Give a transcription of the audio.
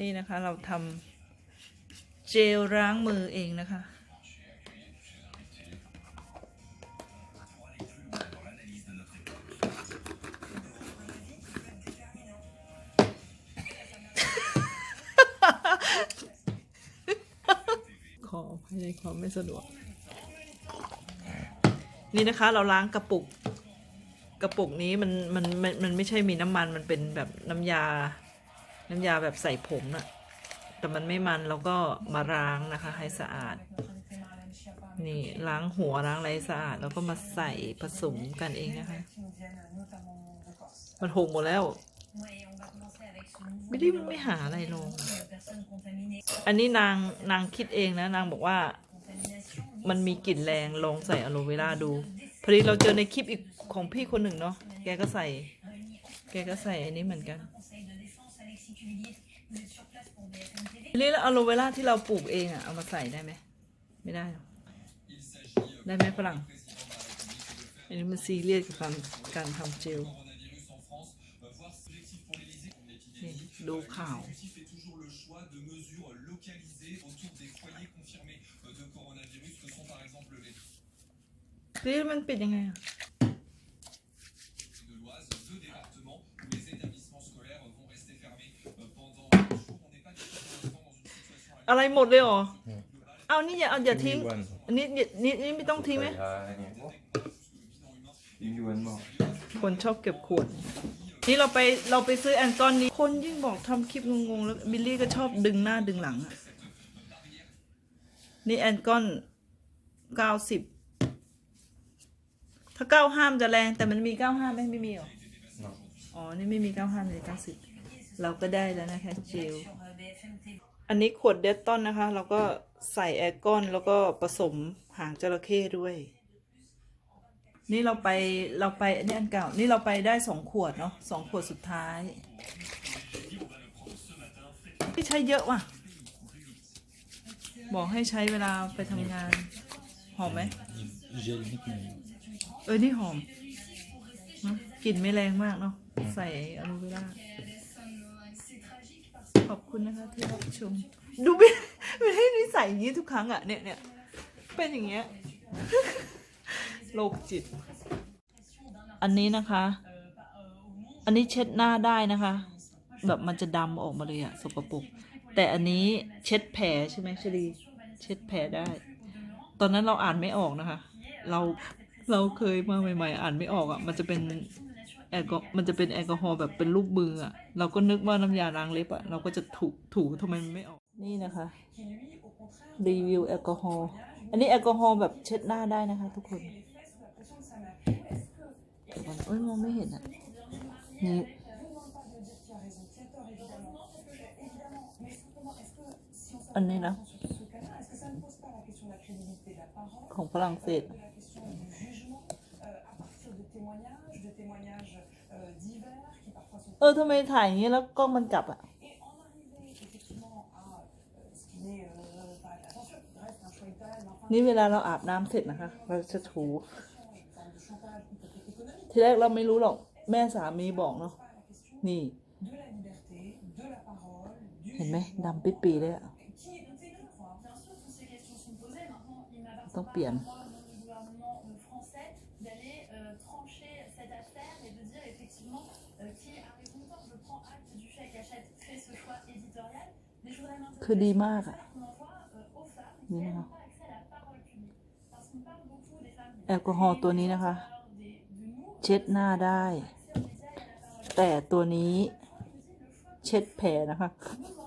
นี่นะคะเราทำเจลล้างมือเองนะคะ ขอภายในความไม่สะดวก นี่นะคะเราล้างกระปุก กระปุกนี้มันมันมันมันไม่ใช่มีน้ำมันมันเป็นแบบน้ำยา น้ำยาแบบใส่ผมน่ะแต่มันไม่มันเราก็มาล้างนะคะ ให้สะอาด นี่ล้างหัวล้างอะไรสะอาด แล้วก็มาใส่ผสมกันเองนะคะ มันหกหมดแล้วไม่ได้ไม่หาอะไรลง อันนี้นางนางคิดเองนะ นางบอกว่า มันมีกลิ่นแรงลองใส่อะโลเวราดูพอดีเราเจอในคลิปอีกของพี่คนหนึ่งเนาะแกก็ใส่ แกก็ใส่อันนี้เหมือนกัน นี่แล้วอะโลเวล่าที่เราปลูกเองอะเอามาใส่ได้ไหมไม่ได้หรอกได้ไหมฝรั่งอันนี้มันซีเรียสกับการการทำเจลดูข่าว นี่มันปิดยังไงอะ อะไรหมดเลยเหรอ เอานี่อย่าเอาอย่าทิ้งวันอันนี้นี่นี่นี่ไม่ต้องทิ้งไหม ยิงยวนบอกคนชอบเก็บขวด นี่เราไปเราไปซื้อแอนกอนนี้ คนยิ่งบอกทำคลิปงงๆ แล้วบิลลี่ก็ชอบดึงหน้าดึงหลังอะนี่แอนกอนเก้าสิบ ถ้าเก้าห้ามจะแรง แต่มันมีเก้าห้าไหมไม่มีหรอ อ๋อ นี่ไม่มีเก้าห้าเลยเก้าสิบ เราก็ได้แล้วนะคะเจล อันนี้ขวดเดตตอนนะคะ เราก็ใส่แอร์กอนแล้วก็ผสมหางจระเข้ด้วย นี่เราไปเราไปอันนี้อันเก่า นี่เราไปได้สองขวดเนาะสองขวดสุดท้ายที่ใช้เยอะว่ะ บอกให้ใช้เวลาไปทำงาน หอมไหมเจลนิดหนึ่งเออนี่หอมเนอะกลิ่นไม่แรงมากเนาะใส่อะโลเวรา ขอบคุณนะคะที่รับชม ดูไม่ไม่ให้นิสัยอย่างนี้ทุกครั้งอะเนี่ยเนี่ยเป็นอย่างเงี้ยโรคจิต อันนี้นะคะ อันนี้เช็ดหน้าได้นะคะ แบบมันจะดำออกมาเลยอะสกปรกแต่อันนี้เช็ดแผลใช่ไหมชลีเช็ดแผลได้ ตอนนั้นเราอ่านไม่ออกนะคะ เราเราเคยมาใหม่ ๆ อ่านไม่ออกอะ่ะมันจะเป็น แอลกอมันจะเป็นแอลกอฮอล์แบบเป็นรูปมืออะ่ะเราก็นึกว่าน้ำยาล้างเล็บอะ่ะเราก็จะถูถูทำไมมันไม่ออก นี่นะคะ รีวิวแอลกอฮอล์อันนี้แอลกอฮอล์แบบเช็ดหน้าได้นะคะ ทุกคนเดี๋ยวก่อนเอ้ยมองไม่เห็นอะนี่อันนี้นะ ของฝรั่งเศส เออทำไมถ่ายอย่างนี้แล้วกล้องมันกลับอะนี่เวลาเราอาบน้ำเสร็จนะคะ เราจะถูทีแรกเราไม่รู้หรอกแม่สามีบอกเนาะนี่เห็นไหมดำปิดปีเลยอะต้องเปลี่ยน d'aller euh, trancher cette affaire et de dire effectivement euh, qui a raison. Je prends acte du fait qu'Hachette fait ce choix éditorial, mais je voudrais m'interroger คือดีมากอะ qu'on envoie euh, aux femmes qui Oui, elles, voilà. n'ont pas accès à la parole publique. Parce qu'on parle beaucoup des femmes แอลกอฮอล์ตัวนี้นะคะ des, de nous, เช็ดหน้าได้ แต่ตัวนี้ เช็ดแผลนะคะ nous